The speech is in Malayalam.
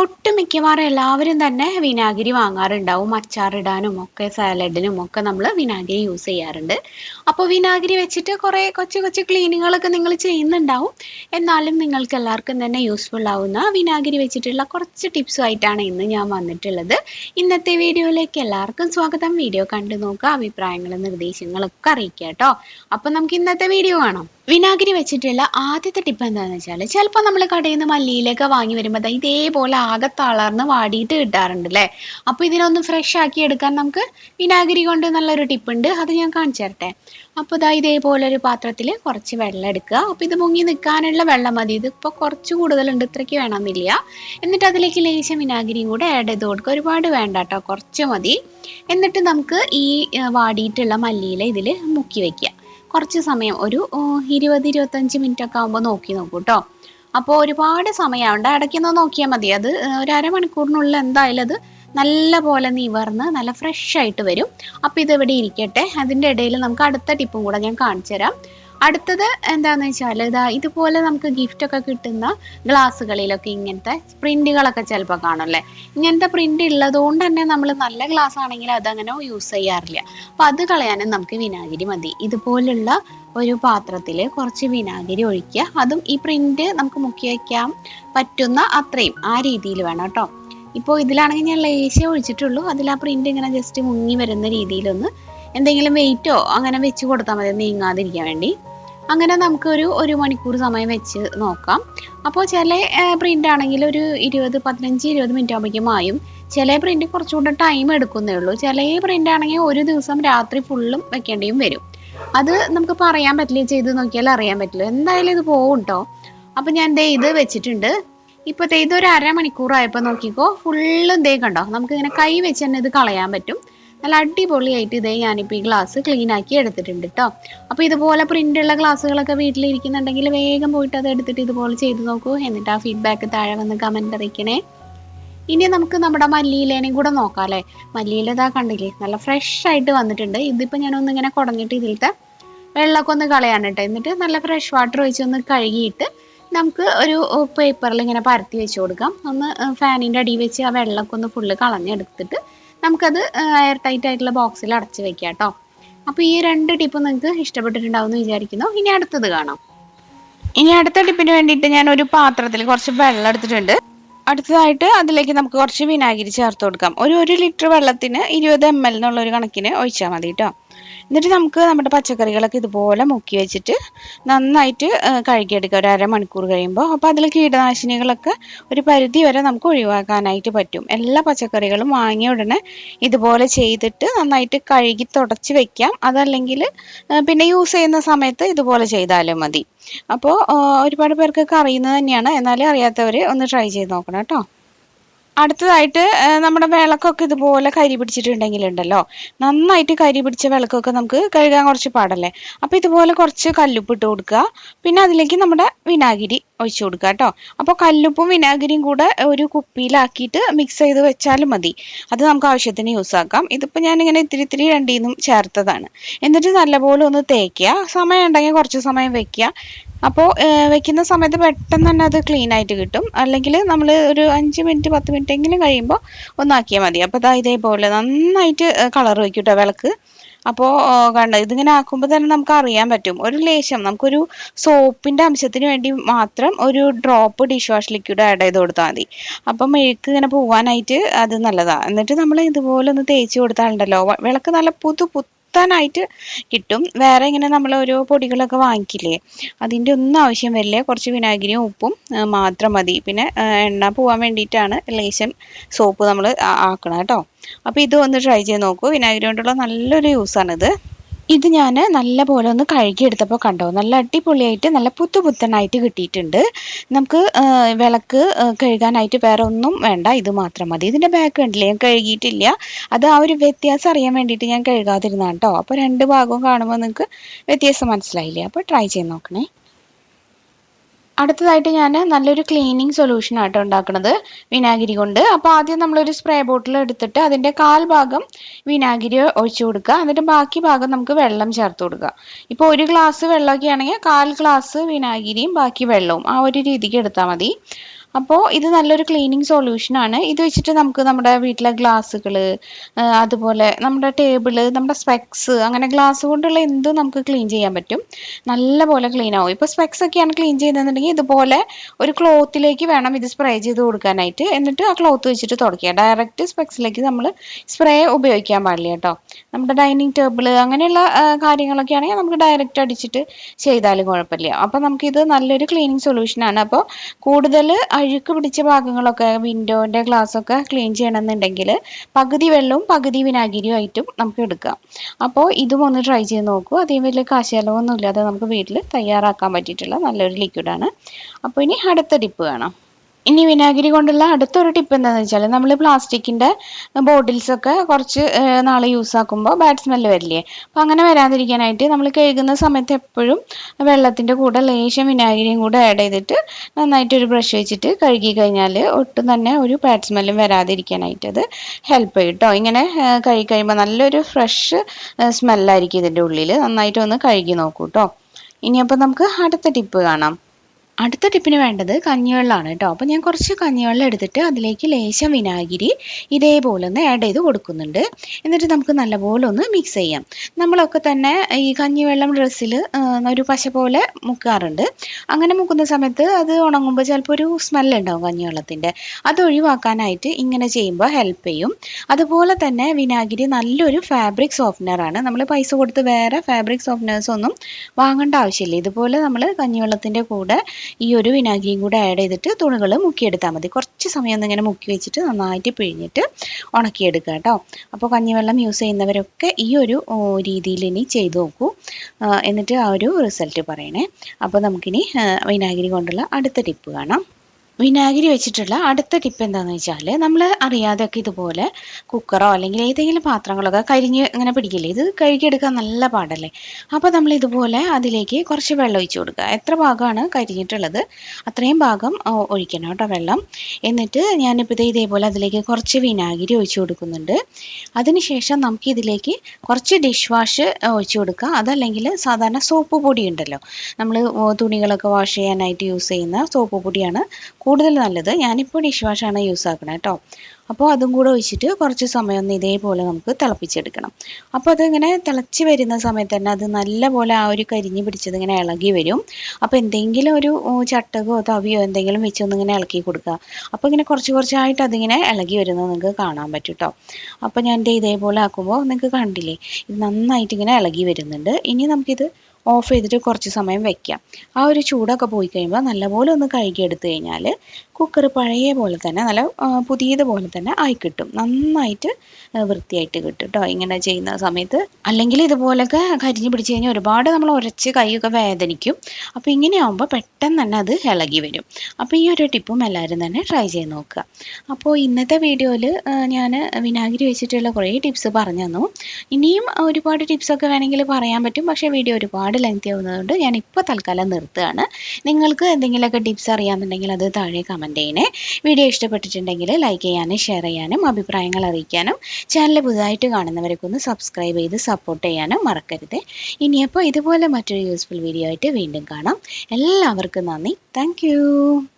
ഒട്ടും മിക്കവാറും എല്ലാവരും തന്നെ വിനാഗിരി വാങ്ങാറുണ്ടാവും. അച്ചാറിടാനും ഒക്കെ സാലഡിനും ഒക്കെ നമ്മൾ വിനാഗിരി യൂസ് ചെയ്യാറുണ്ട്. അപ്പോൾ വിനാഗിരി വെച്ചിട്ട് കുറേ കൊച്ചു കൊച്ചു ക്ലീനിങ്ങുകളൊക്കെ നിങ്ങൾ ചെയ്യുന്നുണ്ടാവും. എന്നാലും നിങ്ങൾക്ക് എല്ലാവർക്കും തന്നെ യൂസ്ഫുൾ ആവുന്ന വിനാഗിരി വെച്ചിട്ടുള്ള കുറച്ച് ടിപ്സുമായിട്ടാണ് ഇന്ന് ഞാൻ വന്നിട്ടുള്ളത്. ഇന്നത്തെ വീഡിയോയിലേക്ക് എല്ലാവർക്കും സ്വാഗതം. വീഡിയോ കണ്ടു നോക്കുക അഭിപ്രായങ്ങളും നിർദ്ദേശങ്ങളൊക്കെ അറിയിക്കുക കേട്ടോ. അപ്പം നമുക്ക് ഇന്നത്തെ വീഡിയോ കാണാം. വിനാഗിരി വെച്ചിട്ടുള്ള ആദ്യത്തെ ടിപ്പ് എന്താണെന്ന് വെച്ചാൽ ചിലപ്പോൾ നമ്മൾ കടയിൽ നിന്ന് മല്ലിയിലൊക്കെ വാങ്ങി വരുമ്പോൾ ഇതേപോലെ ആകെ തളർന്ന് വാടിയിട്ട് കിട്ടാറുണ്ട് അല്ലേ അപ്പോൾ ഇതിനൊന്ന് ഫ്രഷ് ആക്കി എടുക്കാൻ നമുക്ക് വിനാഗിരി കൊണ്ട് നല്ലൊരു ടിപ്പ് ഉണ്ട്. അത് ഞാൻ കാണിച്ചു തരട്ടെ. അപ്പോൾ ഇതാ ഇതേപോലെ ഒരു പാത്രത്തിൽ കുറച്ച് വെള്ളം എടുക്കുക. അപ്പോൾ ഇത് മുങ്ങി നിൽക്കാനുള്ള വെള്ളം മതി. ഇത് ഇപ്പോൾ കുറച്ച് കൂടുതലുണ്ട് ഇത്രയ്ക്ക് വേണമെന്നില്ല. എന്നിട്ട് അതിലേക്ക് ലേശം വിനാഗിരിയും കൂടെ ആഡ് ചെയ്ത് കൊടുക്കുക. ഒരുപാട് വേണ്ട കേട്ടോ കുറച്ച് മതി. എന്നിട്ട് നമുക്ക് ഈ വാടിയിട്ടുള്ള മല്ലിയില ഇതിൽ മുക്കി വെക്കുക. കുറച്ച് സമയം ഒരു ഇരുപത് ഇരുപത്തഞ്ച് മിനിറ്റ് ഒക്കെ ആകുമ്പോൾ നോക്കി നോക്കൂ കേട്ടോ. അപ്പോൾ ഒരുപാട് സമയമുണ്ട്. ഇടയ്ക്കൊന്ന് നോക്കിയാൽ മതി. അത് ഒരു അരമണിക്കൂറിനുള്ളിൽ എന്തായാലും അത് നല്ല പോലെ നിവർന്ന് നല്ല ഫ്രഷ് ആയിട്ട് വരും. അപ്പോൾ ഇത് ഇവിടെ ഇരിക്കട്ടെ? അതിന്റെ ഇടയിൽ നമുക്ക് അടുത്ത ടിപ്പും കൂടെ ഞാൻ കാണിച്ചു തരാം. അടുത്തത് എന്താണെന്ന് വെച്ചാൽ ഇതാ ഇതുപോലെ നമുക്ക് ഗിഫ്റ്റ് ഒക്കെ കിട്ടുന്ന ഗ്ലാസ്സുകളിലൊക്കെ ഇങ്ങനത്തെ പ്രിന്റുകളൊക്കെ ചിലപ്പോൾ കാണുമല്ലേ ഇങ്ങനത്തെ പ്രിന്റ് ഉള്ളതുകൊണ്ട് തന്നെ നമ്മൾ നല്ല ഗ്ലാസ് ആണെങ്കിൽ അതങ്ങനെ യൂസ് ചെയ്യാറില്ല. അപ്പം അത് കളയാനും നമുക്ക് വിനാഗിരി മതി. ഇതുപോലുള്ള ഒരു പാത്രത്തിൽ കുറച്ച് വിനാഗിരി ഒഴിക്കുക. അതും ഈ പ്രിന്റ് നമുക്ക് മുക്കി വയ്ക്കാൻ പറ്റുന്ന അത്രയും ആ രീതിയിൽ വേണം കേട്ടോ. ഇപ്പോൾ ഇതിലാണെങ്കിൽ ഞാൻ ലേശം ഒഴിച്ചിട്ടുള്ളൂ. അതിൽ ആ പ്രിന്റ് ഇങ്ങനെ ജസ്റ്റ് മുങ്ങി വരുന്ന രീതിയിലൊന്ന് എന്തെങ്കിലും വെയിറ്റോ അങ്ങനെ വെച്ച് കൊടുത്താൽ മതി നീങ്ങാതിരിക്കാൻ വേണ്ടി. അങ്ങനെ നമുക്കൊരു ഒരു മണിക്കൂർ സമയം വെച്ച് നോക്കാം. അപ്പോൾ ചില പ്രിന്റ് ആണെങ്കിൽ ഒരു ഇരുപത് പതിനഞ്ച് ഇരുപത് മിനിറ്റ് ആകുമ്പോഴേക്കും മായും. ചില പ്രിന്റ് കുറച്ചുകൂടെ ടൈം എടുക്കുന്നേ ഉള്ളൂ. ചില പ്രിന്റ് ആണെങ്കിൽ ഒരു ദിവസം രാത്രി ഫുള്ളും വെക്കേണ്ടിയും വരും. അത് നമുക്ക് പറയാൻ പറ്റില്ല ചെയ്ത് നോക്കിയാൽ അറിയാൻ പറ്റില്ല എന്തായാലും ഇത് പോകും കേട്ടോ അപ്പം ഞാൻ ദേ ഇത് വെച്ചിട്ടുണ്ട്. ഇപ്പോൾ ദേ ഇതൊരു അരമണിക്കൂറായപ്പോൾ നോക്കിക്കോ ഫുള്ളും ദേ കണ്ടോ? നമുക്ക് ഇങ്ങനെ കൈ വെച്ച് തന്നെ ഇത് കളയാൻ പറ്റും. നല്ല അടിപൊളിയായിട്ട് ഇതേ ഞാനിപ്പോൾ ഈ ഗ്ലാസ് ക്ലീൻ ആക്കി എടുത്തിട്ടുണ്ട് കേട്ടോ അപ്പോൾ ഇതുപോലെ പ്രിന്റ് ഉള്ള ഗ്ലാസ്സുകളൊക്കെ വീട്ടിലിരിക്കുന്നുണ്ടെങ്കിൽ വേഗം പോയിട്ട് അത് എടുത്തിട്ട് ഇതുപോലെ ചെയ്ത് നോക്കൂ. എന്നിട്ട് ആ ഫീഡ്ബാക്ക് താഴെ വന്ന് കമന്റ് അറിയിക്കണേ. ഇനി നമുക്ക് നമ്മുടെ മല്ലിയിലേനെയും കൂടെ നോക്കാം അല്ലേ? മല്ലിയില ഇതാ കണ്ടില്ലേ? നല്ല ഫ്രഷ് ആയിട്ട് വന്നിട്ടുണ്ട്. ഇതിപ്പോൾ ഞാനൊന്ന് ഇങ്ങനെ കുടഞ്ഞിട്ട് ഇതിലത്തെ വെള്ളമൊക്കെ ഒന്ന് കളയാണ് എന്നിട്ട് നല്ല ഫ്രഷ് വാട്ടർ ഒഴിച്ച് ഒന്ന് കഴുകിയിട്ട് നമുക്ക് ഒരു പേപ്പറിൽ ഇങ്ങനെ പരത്തി വെച്ച് കൊടുക്കാം. ഒന്ന് ഫാനിന്റെ അടി വെച്ച് ആ വെള്ളമൊക്കെ ഒന്ന് ഫുള്ള് കളഞ്ഞെടുത്തിട്ട് നമുക്കത് എയർ ടൈറ്റ് ആയിട്ടുള്ള ബോക്സിൽ അടച്ച് വെക്കാം കേട്ടോ. അപ്പോൾ ഈ രണ്ട് ടിപ്പ് നിങ്ങൾക്ക് ഇഷ്ടപ്പെട്ടിട്ടുണ്ടാവും എന്ന് വിചാരിക്കുന്നു. ഇനി അടുത്തത് കാണാം. ഇനി അടുത്ത ടിപ്പിന് വേണ്ടിയിട്ട് ഞാൻ ഒരു പാത്രത്തിൽ കുറച്ച് വെള്ളം എടുത്തിട്ടുണ്ട്. അടുത്തതായിട്ട് അതിലേക്ക് നമുക്ക് കുറച്ച് വിനാഗിരി ചേർത്ത് കൊടുക്കാം. ഒരു ഒരു ലിറ്റർ വെള്ളത്തിന് ഇരുപത് എം എൽ എന്നുള്ള ഒരു കണക്കിന് ഒഴിച്ചാൽ മതി കേട്ടോ. എന്നിട്ട് നമുക്ക് നമ്മുടെ പച്ചക്കറികളൊക്കെ ഇതുപോലെ മുക്കി വെച്ചിട്ട് നന്നായിട്ട് കഴുകിയെടുക്കുക. ഒരു അരമണിക്കൂർ കഴിയുമ്പോൾ അപ്പോൾ അതിൽ കീടനാശിനികളൊക്കെ ഒരു പരിധി വരെ നമുക്ക് ഒഴിവാക്കാനായിട്ട് പറ്റും. എല്ലാ പച്ചക്കറികളും വാങ്ങിയ ഉടനെ ഇതുപോലെ ചെയ്തിട്ട് നന്നായിട്ട് കഴുകി തുടച്ച് വെക്കാം. അതല്ലെങ്കിൽ പിന്നെ യൂസ് ചെയ്യുന്ന സമയത്ത് ഇതുപോലെ ചെയ്താലും മതി. അപ്പോൾ ഒരുപാട് പേർക്കൊക്കെ അറിയുന്നത് തന്നെയാണ്. എന്നാലും അറിയാത്തവർ ഒന്ന് ട്രൈ ചെയ്ത് നോക്കണം കേട്ടോ. അടുത്തതായിട്ട് നമ്മുടെ വിളക്കൊക്കെ ഇതുപോലെ കരി പിടിച്ചിട്ടുണ്ടെങ്കിലുണ്ടല്ലോ. നന്നായിട്ട് കരി പിടിച്ച വിളക്കൊക്കെ നമുക്ക് കഴുകാൻ കുറച്ച് പാടല്ലേ? അപ്പോൾ ഇതുപോലെ കുറച്ച് കല്ലുപ്പിട്ട് കൊടുക്കുക. പിന്നെ അതിലേക്ക് നമ്മുടെ വിനാഗിരി ഒഴിച്ചു കൊടുക്കുക കേട്ടോ. അപ്പോൾ കല്ലുപ്പും വിനാഗിരിയും കൂടെ ഒരു കുപ്പിയിലാക്കിയിട്ട് മിക്സ് ചെയ്ത് വെച്ചാലും മതി. അത് നമുക്ക് ആവശ്യത്തിന് യൂസ് ആക്കാം. ഇതിപ്പോൾ ഞാനിങ്ങനെ ഇത്തിരി ഇത്തിരി രണ്ടീന്നും ചേർത്തതാണ്. എന്നിട്ട് നല്ലപോലെ ഒന്ന് തേക്കുക. സമയം ഉണ്ടെങ്കിൽ കുറച്ച് സമയം വെക്കുക. അപ്പോൾ വെക്കുന്ന സമയത്ത് പെട്ടെന്ന് തന്നെ അത് ക്ലീൻ ആയിട്ട് കിട്ടും. അല്ലെങ്കിൽ നമ്മൾ ഒരു അഞ്ച് മിനിറ്റ് പത്ത് മിനിറ്റ് എങ്കിലും കഴിയുമ്പോൾ ഒന്നാക്കിയാൽ മതി. അപ്പോൾ ദാ ഇതേപോലെ നന്നായിട്ട് കളർ വയ്ക്കും കേട്ടോ വിളക്ക്. അപ്പോൾ കണ്ട ഇതിങ്ങനെ ആക്കുമ്പോൾ തന്നെ നമുക്ക് അറിയാൻ പറ്റും. ഒരു ലേശം നമുക്കൊരു സോപ്പിന്റെ അംശത്തിന് വേണ്ടി മാത്രം ഒരു drop dish wash liquid add ചെയ്ത് കൊടുത്താൽ മതി. അപ്പം മെഴുക്ക് ഇങ്ങനെ പോവാനായിട്ട് അത് നല്ലതാണ് എന്നിട്ട് നമ്മൾ ഇതുപോലെ ഒന്ന് തേച്ച് കൊടുത്താലുണ്ടല്ലോ. വിളക്ക് നല്ല പുതു പുത്താനായിട്ട് കിട്ടും. വേറെ ഇങ്ങനെ നമ്മൾ ഓരോ പൊടികളൊക്കെ വാങ്ങിക്കില്ലേ? അതിന്റെ ഒന്നും ആവശ്യം വരില്ല. കുറച്ച് വിനാഗിരിയും ഉപ്പും മാത്രം മതി. പിന്നെ എണ്ണ പോവാൻ വേണ്ടിയിട്ടാണ് ലേശം സോപ്പ് നമ്മൾ ആക്കണം കേട്ടോ. അപ്പോൾ ഇത് ഒന്ന് ട്രൈ ചെയ്ത് നോക്കൂ. വിനാഗിരി കൊണ്ടുള്ള നല്ലൊരു യൂസാണിത്. ഇത് ഞാൻ നല്ലപോലെ ഒന്ന് കഴുകിയെടുത്തപ്പോൾ കണ്ടോ? നല്ല അടിപൊളിയായിട്ട് നല്ല പുത്തു പുത്തനായിട്ട് കിട്ടിയിട്ടുണ്ട്. നമുക്ക് വിളക്ക് കഴുകാനായിട്ട് വേറെ ഒന്നും വേണ്ട. ഇത് മാത്രം മതി. ഇതിന്റെ ബാക്ക് കണ്ടില്ലേ? ഞാൻ കഴുകിയിട്ടില്ല. അത് ആ ഒരു വ്യത്യാസം അറിയാൻ വേണ്ടിയിട്ട് ഞാൻ കഴുകാതിരുന്നാണ് കേട്ടോ അപ്പോൾ രണ്ട് ഭാഗവും കാണുമ്പോൾ നിങ്ങൾക്ക് വ്യത്യാസം മനസ്സിലായില്ലേ? അപ്പോൾ ട്രൈ ചെയ്ത് നോക്കണേ. അടുത്തതായിട്ട് ഞാൻ നല്ലൊരു ക്ലീനിങ് സൊല്യൂഷൻ ആയിട്ട് ഉണ്ടാക്കുന്നത് വിനാഗിരി കൊണ്ട്. അപ്പോൾ ആദ്യം നമ്മളൊരു സ്പ്രേ ബോട്ടിൽ എടുത്തിട്ട് അതിന്റെ കാൽ ഭാഗം വിനാഗിരി ഒഴിച്ചു കൊടുക്കുക. എന്നിട്ട് ബാക്കി ഭാഗം നമുക്ക് വെള്ളം ചേർത്ത് കൊടുക്കുക. ഇപ്പോൾ ഒരു ഗ്ലാസ് വെള്ളമൊക്കെ ആണെങ്കിൽ കാൽ ഗ്ലാസ് വിനാഗിരിയും ബാക്കി വെള്ളവും ആ ഒരു രീതിക്ക് എടുത്താൽ മതി. അപ്പോൾ ഇത് നല്ലൊരു ക്ലീനിങ് സൊല്യൂഷനാണ് ഇത് വെച്ചിട്ട് നമുക്ക് നമ്മുടെ വീട്ടിലെ ഗ്ലാസ്സുകൾ അതുപോലെ നമ്മുടെ ടേബിൾ നമ്മുടെ സ്പെക്സ് അങ്ങനെ ഗ്ലാസ് കൊണ്ടുള്ള എന്തും നമുക്ക് ക്ലീൻ ചെയ്യാൻ പറ്റും? നല്ല പോലെ ക്ലീൻ ആവും. ഇപ്പോൾ സ്പെക്സ് ഒക്കെയാണ് ക്ലീൻ ചെയ്യുന്നതെന്നുണ്ടെങ്കിൽ ഇതുപോലെ ഒരു ക്ലോത്തിലേക്ക് വേണം ഇത് സ്പ്രേ ചെയ്ത് കൊടുക്കാനായിട്ട്. എന്നിട്ട് ആ ക്ലോത്ത് വെച്ചിട്ട് തുടക്കുക ഡയറക്റ്റ് സ്പെക്സിലേക്ക് നമ്മൾ സ്പ്രേ ഉപയോഗിക്കാൻ പാടില്ല കേട്ടോ. നമ്മുടെ ഡൈനിങ് ടേബിൾ അങ്ങനെയുള്ള കാര്യങ്ങളൊക്കെ ആണെങ്കിൽ നമുക്ക് ഡയറക്റ്റ് അടിച്ചിട്ട് ചെയ്താലും കുഴപ്പമില്ല. അപ്പോൾ നമുക്കിത് നല്ലൊരു ക്ലീനിങ് സൊല്യൂഷനാണ് അപ്പോൾ കൂടുതൽ അഴുക്ക് പിടിച്ച ഭാഗങ്ങളൊക്കെ വിൻഡോന്റെ ഗ്ലാസ്സൊക്കെ ക്ലീൻ ചെയ്യണമെന്നുണ്ടെങ്കിൽ പകുതി വെള്ളവും പകുതി വിനാഗിരിയും ആയിട്ടും നമുക്ക് എടുക്കാം. അപ്പോൾ ഇതും ഒന്ന് ട്രൈ ചെയ്ത് നോക്കൂ. അതേ വലിയ കാശലവൊന്നും ഇല്ലാതെ നമുക്ക് വീട്ടിൽ തയ്യാറാക്കാൻ പറ്റിയിട്ടുള്ള നല്ലൊരു ലിക്വിഡാണ് അപ്പോൾ ഇനി അടുത്ത ഡിപ്പ് കാണാം ഇനി വിനാഗിരി കൊണ്ടുള്ള അടുത്തൊരു ടിപ്പ് എന്താണെന്ന് വെച്ചാൽ നമ്മൾ പ്ലാസ്റ്റിക്കിന്റെ ബോട്ടിൽസൊക്കെ കുറച്ച് നാൾ യൂസ് ആക്കുമ്പോൾ ബാഡ് സ്മെല്ല് വരില്ലേ? അപ്പോൾ അങ്ങനെ വരാതിരിക്കാനായിട്ട് നമ്മൾ കഴുകുന്ന സമയത്ത് എപ്പോഴും വെള്ളത്തിന്റെ കൂടെ ലേശം വിനാഗിരിയും കൂടെ ആഡ് ചെയ്തിട്ട് നന്നായിട്ടൊരു ബ്രഷ് വെച്ചിട്ട് കഴുകി കഴിഞ്ഞാൽ ഒട്ടും തന്നെ ഒരു ബാഡ് സ്മെല്ലും വരാതിരിക്കാനായിട്ട് അത് ഹെൽപ്പ് ചെയ്യും കേട്ടോ ഇങ്ങനെ കഴുകി കഴിയുമ്പോൾ നല്ലൊരു ഫ്രഷ് സ്മെല്ലായിരിക്കും ഇതിന്റെ ഉള്ളിൽ നന്നായിട്ടൊന്ന് കഴുകി നോക്കൂ കേട്ടോ ഇനിയപ്പോൾ നമുക്ക് അടുത്ത ടിപ്പ് കാണാം. അടുത്ത ടിപ്പിന് വേണ്ടത് കഞ്ഞിവെള്ളമാണ് കേട്ടോ. അപ്പോൾ ഞാൻ കുറച്ച് കഞ്ഞിവെള്ളം എടുത്തിട്ട് അതിലേക്ക് ലേശം വിനാഗിരി ഇതേപോലെ ഒന്ന് ആഡ് ചെയ്ത് കൊടുക്കുന്നുണ്ട്. എന്നിട്ട് നമുക്ക് നല്ലപോലെ ഒന്ന് മിക്സ് ചെയ്യാം. നമ്മളൊക്കെ തന്നെ ഈ കഞ്ഞിവെള്ളം ഡ്രസ്സിൽ ഒരു പശ പോലെ മുക്കാറുണ്ട്. അങ്ങനെ മുക്കുന്ന സമയത്ത് അത് ഉണങ്ങുമ്പോൾ ചിലപ്പോൾ ഒരു സ്മെല്ല് ഉണ്ടാവും കഞ്ഞിവെള്ളത്തിന്റെ അത് ഒഴിവാക്കാനായിട്ട് ഇങ്ങനെ ചെയ്യുമ്പോൾ ഹെൽപ്പ് ചെയ്യും. അതുപോലെ തന്നെ വിനാഗിരി നല്ലൊരു ഫാബ്രിക് സോഫ്റ്റ്നറാണ് നമ്മൾ പൈസ കൊടുത്ത് വേറെ ഫാബ്രിക് സോഫ്റ്റ്നേഴ്സ് ഒന്നും വാങ്ങേണ്ട ആവശ്യമില്ല. ഇതുപോലെ നമ്മൾ കഞ്ഞിവെള്ളത്തിന്റെ കൂടെ ഈ ഒരു വിനാഗിരിയും കൂടെ ആഡ് ചെയ്തിട്ട് തുണികൾ മുക്കിയെടുത്താൽ മതി. കുറച്ച് സമയം ഒന്ന് ഇങ്ങനെ മുക്കി വെച്ചിട്ട് നന്നായിട്ട് പിഴിഞ്ഞിട്ട് ഉണക്കിയെടുക്കുക കേട്ടോ. അപ്പോൾ കഞ്ഞിവെള്ളം യൂസ് ചെയ്യുന്നവരൊക്കെ ഈ ഒരു രീതിയിൽ ഇനി ചെയ്തു നോക്കൂ. എന്നിട്ട് ആ ഒരു റിസൾട്ട് പറയണേ. അപ്പോൾ നമുക്കിനി വിനാഗിരി കൊണ്ടുള്ള അടുത്ത ടിപ്പ് കാണാം. വിനാഗിരി വെച്ചിട്ടുള്ള അടുത്ത ടിപ്പ് എന്താണെന്ന് വെച്ചാൽ നമ്മൾ അറിയാതെയൊക്കെ ഇതുപോലെ കുക്കറോ അല്ലെങ്കിൽ ഏതെങ്കിലും പാത്രങ്ങളൊക്കെ കരിഞ്ഞ് ഇങ്ങനെ പിടിക്കില്ലേ? ഇത് കഴുകിയെടുക്കാൻ നല്ല പാടല്ലേ? അപ്പോൾ നമ്മൾ ഇതുപോലെ അതിലേക്ക് കുറച്ച് വെള്ളം ഒഴിച്ചു കൊടുക്കുക. എത്ര ഭാഗമാണ് കരിഞ്ഞിട്ടുള്ളത്? അത്രയും ഭാഗം ഒഴിക്കണം കേട്ടോ വെള്ളം. എന്നിട്ട് ഞാനിപ്പോൾ ഇത് ഇതേപോലെ അതിലേക്ക് കുറച്ച് വിനാഗിരി ഒഴിച്ചു കൊടുക്കുന്നുണ്ട്. അതിനുശേഷം നമുക്ക് ഇതിലേക്ക് കുറച്ച് ഡിഷ് വാഷ് ഒഴിച്ചു കൊടുക്കുക. അതല്ലെങ്കിൽ സാധാരണ സോപ്പ് പൊടി ഉണ്ടല്ലോ. നമ്മൾ തുണികളൊക്കെ വാഷ് ചെയ്യാനായിട്ട് യൂസ് ചെയ്യുന്ന സോപ്പ് പൊടിയാണ് കൂടുതൽ നല്ലത് ഞാനിപ്പോൾ ഡിഷ് വാഷാണ് യൂസ് ആക്കണത് കേട്ടോ അപ്പോൾ അതും കൂടെ ഒഴിച്ചിട്ട് കുറച്ച് സമയം ഒന്ന് ഇതേപോലെ നമുക്ക് തിളപ്പിച്ചെടുക്കണം. അപ്പോൾ അതിങ്ങനെ തിളച്ച് വരുന്ന സമയത്ത് തന്നെ അത് നല്ലപോലെ ആ ഒരു കരിഞ്ഞ് പിടിച്ചത് ഇങ്ങനെ ഇളകി വരും. അപ്പോൾ എന്തെങ്കിലും ഒരു ചട്ടകോ തവിയോ എന്തെങ്കിലും വെച്ചൊന്ന് ഇങ്ങനെ ഇളക്കി കൊടുക്കുക. അപ്പോൾ ഇങ്ങനെ കുറച്ച് കുറച്ചായിട്ട് അതിങ്ങനെ ഇളകി വരുന്നത് നിങ്ങൾക്ക് കാണാൻ പറ്റും കേട്ടോ അപ്പോൾ ഞാൻ ഇതേപോലെ ആക്കുമ്പോൾ നിങ്ങൾക്ക് കണ്ടില്ലേ? ഇത് നന്നായിട്ട് ഇങ്ങനെ ഇളകി വരുന്നുണ്ട്. ഇനി നമുക്കിത് ഓഫ് ചെയ്തിട്ട് കുറച്ച് സമയം വെക്കാം ആ ഒരു ചൂടൊക്കെ പോയി കഴിയുമ്പോൾ നല്ലപോലെ ഒന്ന് കഴുകിയെടുത്തു കഴിഞ്ഞാൽ കുക്കർ പഴയ പോലെ തന്നെ നല്ല പുതിയതുപോലെ തന്നെ ആയി കിട്ടും. നന്നായിട്ട് വൃത്തിയായിട്ട് കിട്ടും കേട്ടോ ഇങ്ങനെ ചെയ്യുന്ന സമയത്ത് അല്ലെങ്കിൽ ഇതുപോലൊക്കെ കരിഞ്ഞ് പിടിച്ച് കഴിഞ്ഞാൽ ഒരുപാട് നമ്മൾ ഉരച്ച് കൈയൊക്കെ വേദനിക്കും. അപ്പോൾ ഇങ്ങനെ ആകുമ്പോൾ പെട്ടെന്ന് തന്നെ അത് ഇളകി വരും. അപ്പോൾ ഈ ഒരു ടിപ്പും എല്ലാവരും തന്നെ ട്രൈ ചെയ്ത് നോക്കുക അപ്പോൾ ഇന്നത്തെ വീഡിയോയിൽ ഞാൻ വിനാഗിരി വെച്ചിട്ടുള്ള കുറേ ടിപ്സ് പറഞ്ഞു തന്നു. ഇനിയും ഒരുപാട് ടിപ്സൊക്കെ വേണമെങ്കിൽ പറയാൻ പറ്റും. പക്ഷേ വീഡിയോ ഒരുപാട് ലെങ്തി ആവുന്നതുകൊണ്ട് ഞാൻ ഇപ്പോൾ തൽക്കാലം നിർത്തുകയാണ്. നിങ്ങൾക്ക് എന്തെങ്കിലുമൊക്കെ ടിപ്സ് അറിയാമെന്നുണ്ടെങ്കിൽ അത് താഴെ കമന്റ് ചെയ്യണേ. വീഡിയോ ഇഷ്ടപ്പെട്ടിട്ടുണ്ടെങ്കിൽ ലൈക്ക് ചെയ്യാനും ഷെയർ ചെയ്യാനും അഭിപ്രായങ്ങൾ അറിയിക്കാനും ചാനൽ പുതുതായിട്ട് കാണുന്നവർക്ക് ഒന്ന് സബ്സ്ക്രൈബ് ചെയ്ത് സപ്പോർട്ട് ചെയ്യാനും മറക്കരുത്. ഇനിയപ്പോൾ ഇതുപോലെ മറ്റൊരു യൂസ്ഫുൾ വീഡിയോ ആയിട്ട് വീണ്ടും കാണാം. എല്ലാവർക്കും നന്ദി. താങ്ക്